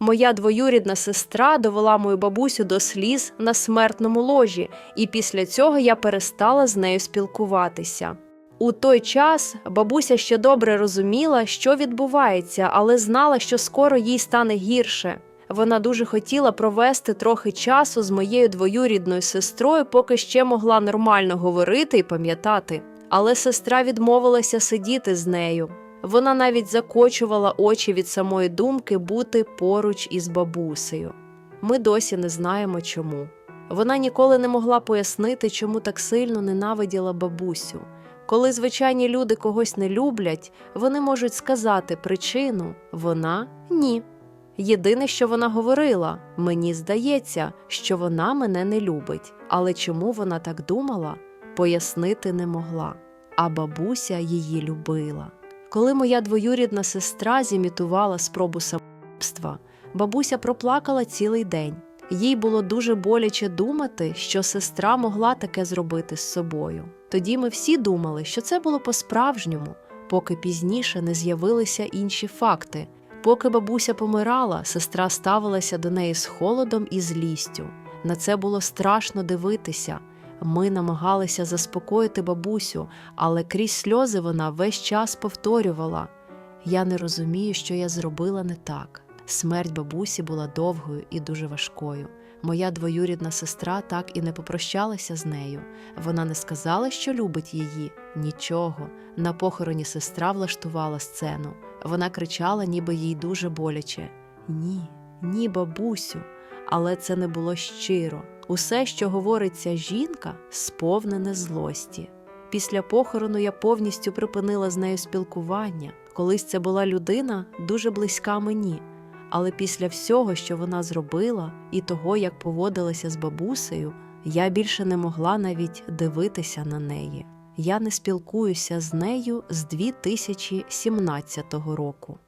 Моя двоюрідна сестра довела мою бабусю до сліз на смертному ложі, і після цього я перестала з нею спілкуватися. У той час бабуся ще добре розуміла, що відбувається, але знала, що скоро їй стане гірше. Вона дуже хотіла провести трохи часу з моєю двоюрідною сестрою, поки ще могла нормально говорити і пам'ятати. Але сестра відмовилася сидіти з нею. Вона навіть закочувала очі від самої думки бути поруч із бабусею. Ми досі не знаємо чому. Вона ніколи не могла пояснити, чому так сильно ненавиділа бабусю. Коли звичайні люди когось не люблять, вони можуть сказати причину вона ні. Єдине, що вона говорила, мені здається, що вона мене не любить, але чому вона так думала, пояснити не могла. А бабуся її любила. Коли моя двоюрідна сестра зімітувала спробу самогубства, бабуся проплакала цілий день. Їй було дуже боляче думати, що сестра могла таке зробити з собою. Тоді ми всі думали, що це було по-справжньому, поки пізніше не з'явилися інші факти. Поки бабуся помирала, сестра ставилася до неї з холодом і злістю. На це було страшно дивитися. Ми намагалися заспокоїти бабусю, але крізь сльози вона весь час повторювала: Я не розумію, що я зробила не так. Смерть бабусі була довгою і дуже важкою. Моя двоюрідна сестра так і не попрощалася з нею. Вона не сказала, що любить її. Нічого. На похороні сестра влаштувала сцену. Вона кричала, ніби їй дуже боляче. Ні, ні, бабусю. Але це не було щиро. Усе, що говориться жінка, сповнене злості. Після похорону я повністю припинила з нею спілкування. Колись це була людина дуже близька мені. Але після всього, що вона зробила, і того, як поводилася з бабусею, я більше не могла навіть дивитися на неї. Я не спілкуюся з нею з 2017 року.